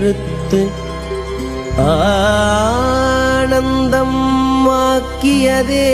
கருத்து ஆனந்தம் ஆக்கியதே.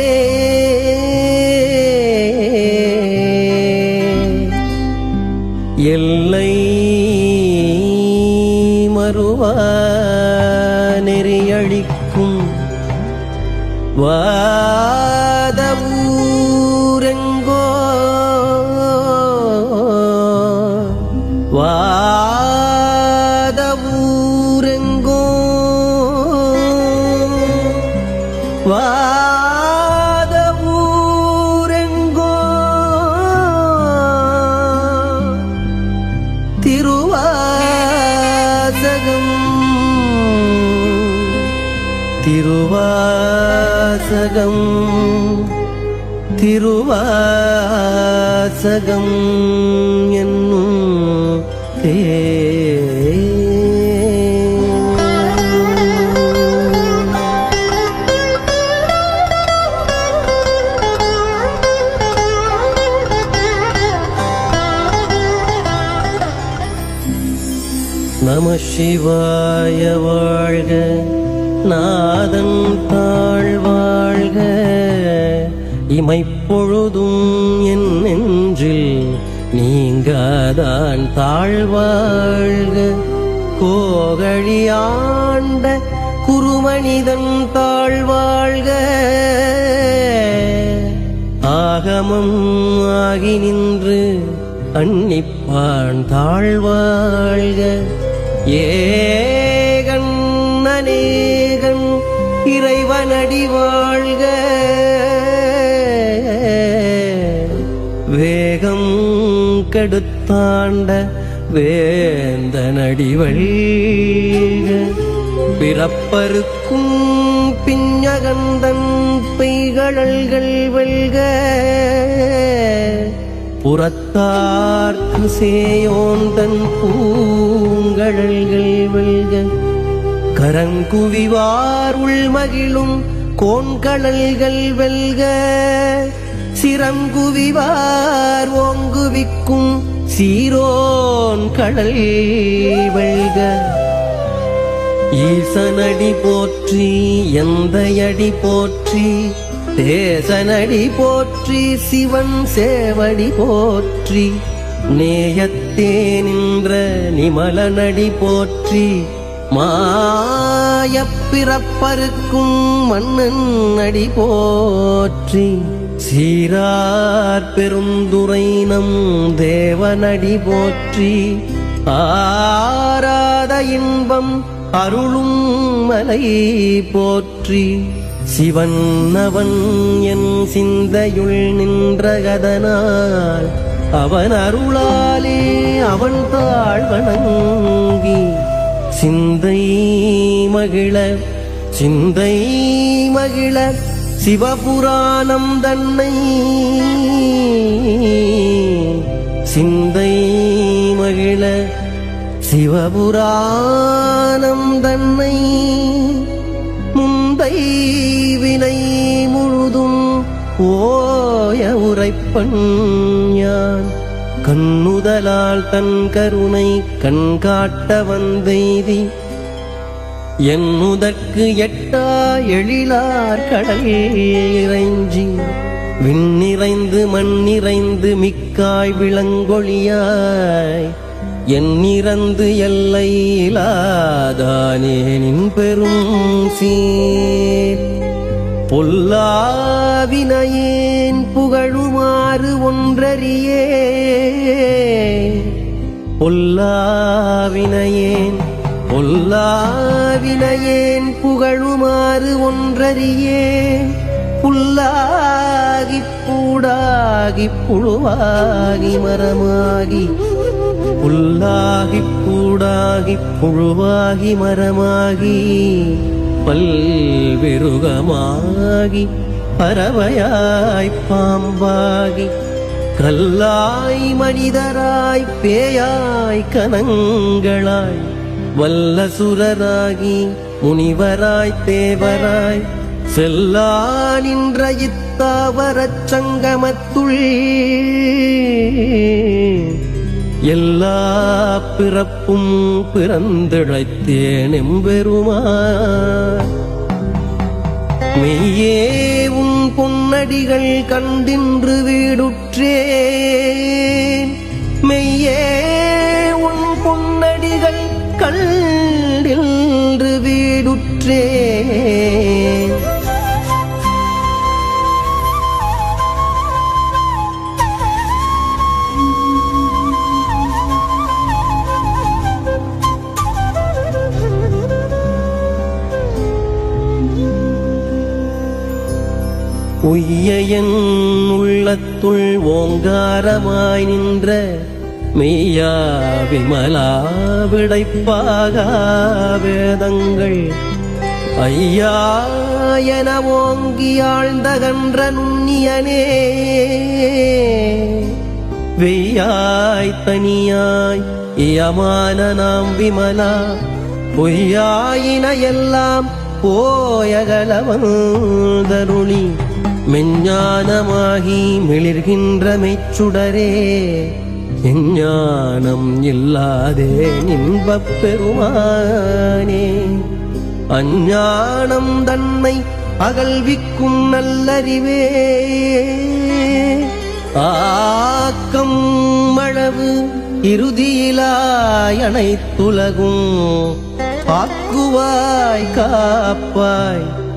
திருவாசகம் திருவாசகம் என்னும் தே நம சிவாய வாழ்க. நாதன் தாழ்வாழ்க இமைப்பொழுதும் என் நெஞ்சில் நீங்காதான் தாழ்வாழ்க கோகழியாண்ட குருமனிதன் தாழ்வாழ்க ஆகமம் ஆகி நின்று அன்னிப்பான் தாழ்வாழ்க ஏ அநேகன் இறைவனடி வாழ்க. வேகம் கெடுத்தாண்ட வேந்தனடி வழிக. பிறப்பருக்கும் பிஞ்சகந்தன் பெய்கழல்கள் வெல்க. புறத்தார்க்கு சேயோந்தன் பூங்கழல்கள் வெல்க. கரங்குவிவார் உள்மகிழும் கோண்கடல்கள் வெல்க. சிரங்குவிவார் ஓங்குவிக்கும் சீரோன் கடல் வெல்க. ஈசனடி போற்றி எந்தையடி போற்றி தேசனடி போற்றி சிவன் சேவடி போற்றி நேயத்தே நின்ற நிமலனடி போற்றி மாயப்பிறப்பருக்கும் மன்னன் அடி போற்றி. சீரார் பெருந்துரை நம் தேவனடி போற்றி. ஆராத இன்பம் அருளும் மலை போற்றி. சிவன் அவன் என் சிந்தையுள் நின்றகதனால் அவன் அருளாலே அவன் தாழ் சிந்தை மகிழ சிந்தை மகிழ சிவபுராணம் தன்னை. சிந்தை மகிழ சிவபுராணம் தன்னை. முந்தை வினை முழுதும் ஓய உரைப்பன் யான். கண்ணுதலால் தன் கருணை கண் காட்ட வந்தெய்தி என்னுதற்கு எட்டா எழிலார் கடல் இறைஞ்சி. விண்ணிறைந்து மண்ணிறைந்து மிக்காய் விளங்கொழியாய். என்னிறந்து எல்லையிலாதானே நின் பெரும் சீர். பொல்லாவினையே புகழுமாறு ஒன்றறியே. பொல்லாவினையேன் பொல்லாவினையேன் புகழுமாறு ஒன்றறியே. புல்லாகி பூடாகி புழுவாகி மரமாகி புல்லாகி பூடாகி புழுவாகி மரமாகி பல்விருகமாகி பறவையாய் பாம்பாகி கல்லாய் மனிதராய் பேயாய் கனங்களாய் வல்லசுரராகி முனிவராய் தேவராய் செல்லா நின்ற இத்தாவரச் சங்கமத்துள் எல்லா பிறப்பும் பிறந்திழைத்தேன் எம்பெருமா மெய்யே உன் கண்டின்று வீடுற்றே. மெய்யே உய்யன் உள்ளத்துள் ஓங்காரமாய் நின்ற மெய்யா விமலா விடைப்பாக வேதங்கள். ஐயா என ஓங்கி ஆழ்ந்தகன்ற நுண்ணியனே வெய்யாய் தனியாய் இயமான நாம் விமலா பொய்யாயின எல்லாம் போயகலவந்தருளி மெஞ்ஞானமாகி மிளிர்கின்ற மெச்சுடரே எஞ்ஞானம் இல்லாதே இன்பப் பெருமானே அஞ்ஞானம் தன்னை அகல்விக்கும் நல்லறிவே ஆக்கம் அளவு இறுதியிலாய் அனைத்துலகும். ஆக்குவாய் காப்பாய்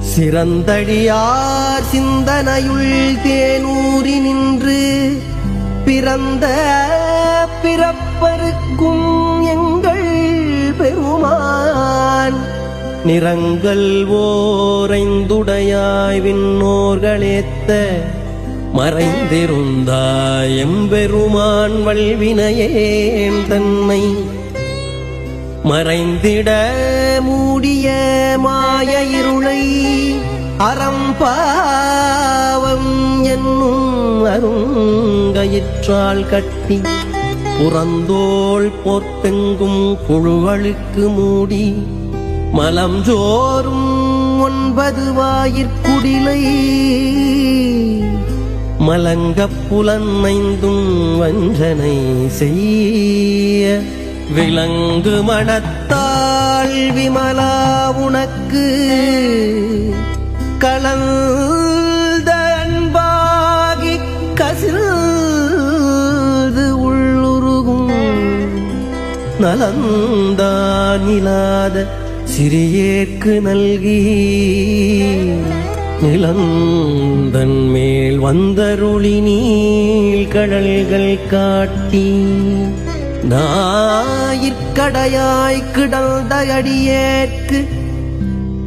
சிறந்தடியார் சிந்தனையுள் தேனூறி நின்று பிறந்த பிறப்பருக்கும் எங்கள் பெருமான். நிறங்கள் ஓரைந்துடையாய் விண்ணோர்களேத்த மறைந்திருந்தாய் எம்பெருமான் வல்வினையேன் தன்னை. மறைந்திட மூடிய மாய இருளை அறம்பாவம் என்னும் அருங்கயிற்றால் கட்டி புறந்தோள் போர்த்தெங்கும் புழுகளுக்கு மூடி மலம் ஜோறும் ஒன்பது வாயிற்குடிலை மலங்கப் புலனைந்தும் வஞ்சனை செய்ய விளங்கு மனத்தாள் விமலா உனக்கு. கலந்த அன்பாகி கசில்து உள்ளுருகும். நலந்தானிலாத சிறியேற்கு நல்கி. நிலந்தன் மேல் வந்தருளி நீள் கடல்கள் காட்டி. நாயிற்கடையாய் கிடந்த அடியேற்கு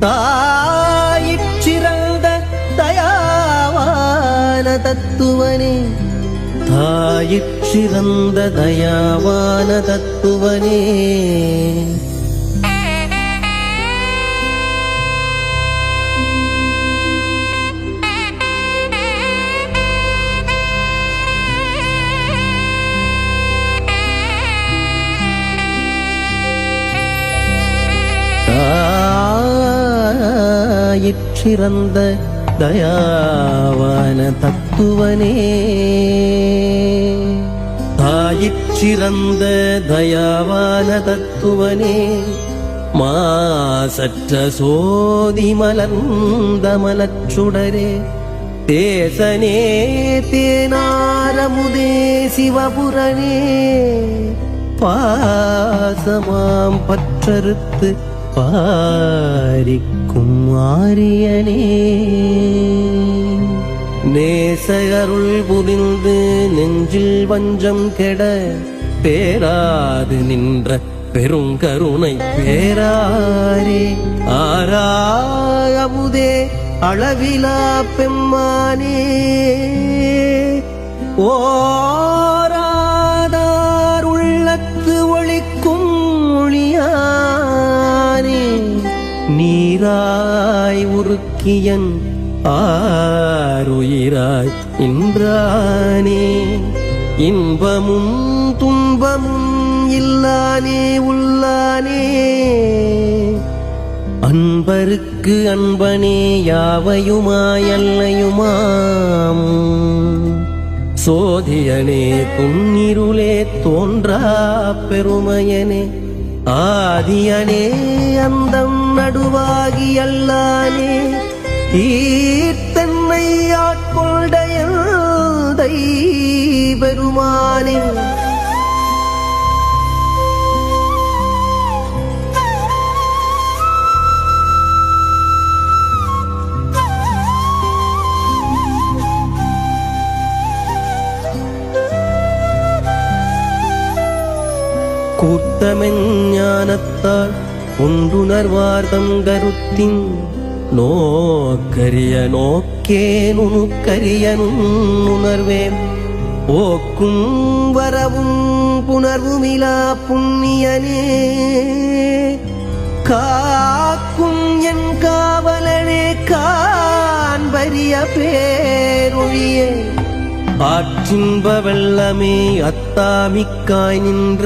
தாயிறந்த தயாவான தத்துவனே. தாயிறந்த தயாவான தத்துவனே. சிறந்த தயாவான தத்துவனே. தாயிறந்த தயாவான தத்துவனே. மாசற்ற சோதி மலர்ந்த மலச்சுடரே. தேசனே தேனாரமுதே சிவபுரனே. பாசமாம் பற்றறுத்து பாரிக்கும் ஆரியனே. நேசகருள் புரிந்து நெஞ்சில் வஞ்சம் கெட பேராது நின்ற பெருங்கருணை பேராரே. ஆராயமுதே அளவிலா பெம்மானே. ஓ நீராய் உருக்கியன் ஆருயிராய் இன்றானே. இன்பமும் துன்பமும் இல்லானே உள்ளானே. அன்பருக்கு அன்பனே யாவையுமாயல்லையுமாம் சோதியனே துன்னிருளே தோன்றா பெருமையனே. ஆதியனே அந்தம் நடுவாகி அல்லானே ஈர்த்தன்னை ஆட்கொண்டைய பெருமானே. பார்த்தால் ஒன்றுணர்வார்தம் கருத்தின் நோக்கரிய நோக்கே நுணுக்கரிய நுண்ணுணர்வேன். போக்கும் வரவும் புணர்வுமிலா புண்ணியனே. காக்கும் என் காவலனே காண்பரிய பேரொழியே. ஆற்றின்ப வெள்ளமே அத்தாமிக்காய் நின்ற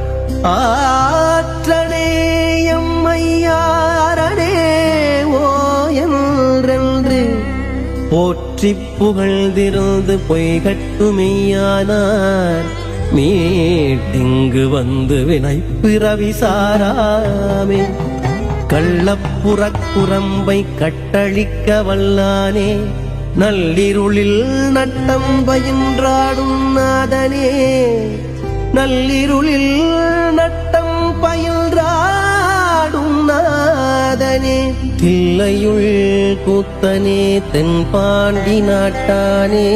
ஆற்றனே எம்மையாரனே ஓ என்றென்று போற்றி புகழ்ந்திருந்து பொய்கட்டுமையானார் மீட்டிங்கு வந்து வினை பிறவி சாராமே. கள்ளப்புறக் குரம்பை கட்டழிக்க வல்லானே. நள்ளிருளில் நட்டம் பயின்றாடும் நாதனே. நல்லிருளில் நட்டம் பயில்றாடும் நாதனே. தில்லையுள் கூத்தனே தென்பாண்டி நாட்டானே.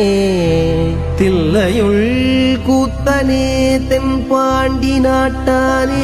தில்லையுள் கூத்தனே தென்பாண்டி நாட்டானே.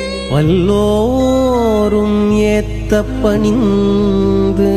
வல்லோரும் ஏத்த பணிந்து